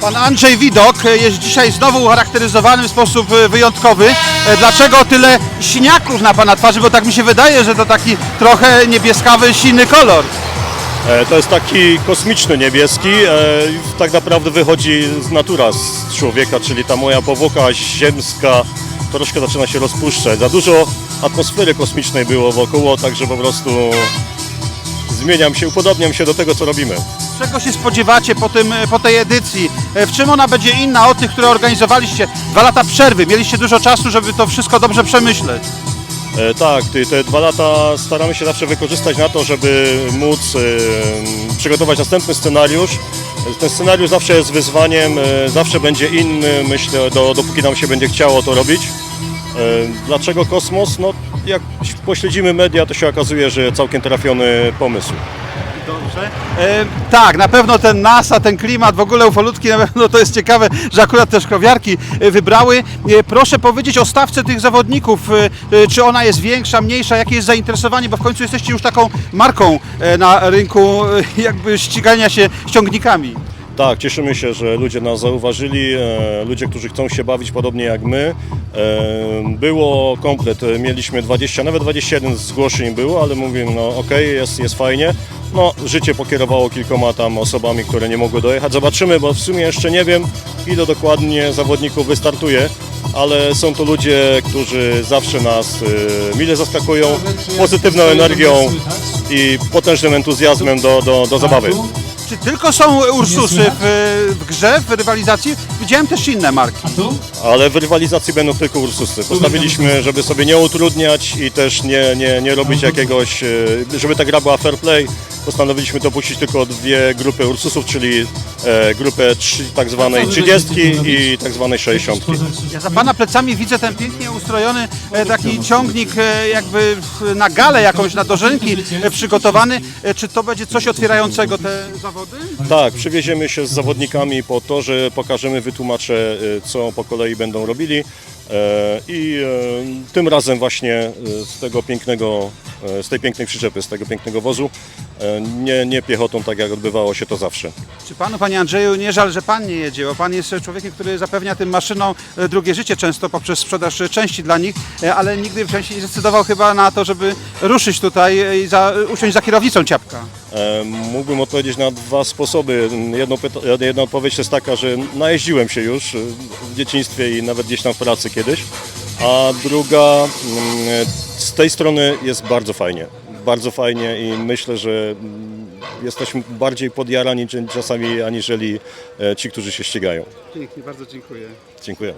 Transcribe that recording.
Pan Andrzej Widok jest dzisiaj znowu ucharakteryzowany w sposób e, wyjątkowy. E, Dlaczego tyle siniaków na Pana twarzy? Bo tak mi się wydaje, że to taki trochę niebieskawy, silny kolor. E, To jest taki kosmiczny niebieski, e, tak naprawdę wychodzi z natura z człowieka, czyli ta moja powłoka ziemska troszkę zaczyna się rozpuszczać. Za dużo atmosfery kosmicznej było wokoło, także po prostu zmieniam się, upodobniam się do tego, co robimy. Czego się spodziewacie po, tym, po tej edycji? E, W czym ona będzie inna od tych, które organizowaliście? Dwa lata przerwy, mieliście dużo czasu, żeby to wszystko dobrze przemyśleć. E, Tak, te, dwa lata staramy się zawsze wykorzystać na to, żeby móc e, przygotować następny scenariusz. Ten scenariusz zawsze jest wyzwaniem, e, zawsze będzie inny, myślę, do, dopóki nam się będzie chciało to robić. E, Dlaczego kosmos? No, jak pośledzimy media, to się okazuje, że całkiem trafiony pomysł. Dobrze. E, tak, na pewno ten NASA, ten klimat, w ogóle ufolutki, na pewno to jest ciekawe, że akurat te szkowiarki e, wybrały. E, proszę powiedzieć o stawce tych zawodników. E, e, czy ona jest większa, mniejsza, jakie jest zainteresowanie, bo w końcu jesteście już taką marką e, na rynku e, jakby ścigania się ściągnikami. Tak, cieszymy się, że ludzie nas zauważyli, e, ludzie, którzy chcą się bawić podobnie jak my. E, było komplet, e, mieliśmy 20, nawet 21 zgłoszeń było, ale mówimy, no okej, jest, jest fajnie. No, życie pokierowało kilkoma tam osobami, które nie mogły dojechać. Zobaczymy, bo w sumie jeszcze nie wiem, ile dokładnie zawodników wystartuje, ale są to ludzie, którzy zawsze nas mile zaskakują pozytywną energią i potężnym entuzjazmem do, do, do zabawy. Czy tylko są Ursusy w, w grze, w rywalizacji? Widziałem też inne marki. Ale w rywalizacji będą tylko Ursusy. Postawiliśmy, żeby sobie nie utrudniać i też nie, nie, nie robić jakiegoś, e, żeby ta gra była fair play. Postanowiliśmy dopuścić tylko dwie grupy Ursusów, czyli e, grupę trzy, tak zwanej 30 i tak zwanej 60. Ja za Pana plecami widzę ten pięknie ustrojony e, taki ciągnik e, jakby w- na galę jakąś, na dożynki e, przygotowany. E, Czy to będzie coś otwierającego te zawody? Tak, przywieziemy się z zawodnikami po to, że pokażemy, wytłumaczę, e, co po kolei będą robili. E, I e, tym razem właśnie e, z tego pięknego, z tej pięknej przyczepy, z tego pięknego wozu, e, nie, nie piechotą, tak jak odbywało się to zawsze. Czy Panu, Panie Andrzeju, nie żal, że Pan nie jedzie, bo Pan jest człowiekiem, który zapewnia tym maszynom e, drugie życie często poprzez sprzedaż e, części dla nich, e, ale nigdy wcześniej nie zdecydował chyba na to, żeby ruszyć tutaj e, i za, usiąść za kierownicą ciapka. E, Mógłbym odpowiedzieć na dwa sposoby. Jedno jedna odpowiedź jest taka, że najeździłem się już e, w dzieciństwie i nawet gdzieś tam w pracy kiedyś, a druga mm, z tej strony jest bardzo fajnie. Bardzo fajnie i myślę, że mm, jesteśmy bardziej podjarani czasami aniżeli e, ci, którzy się ścigają. Pięknie, bardzo dziękuję. Dziękuję.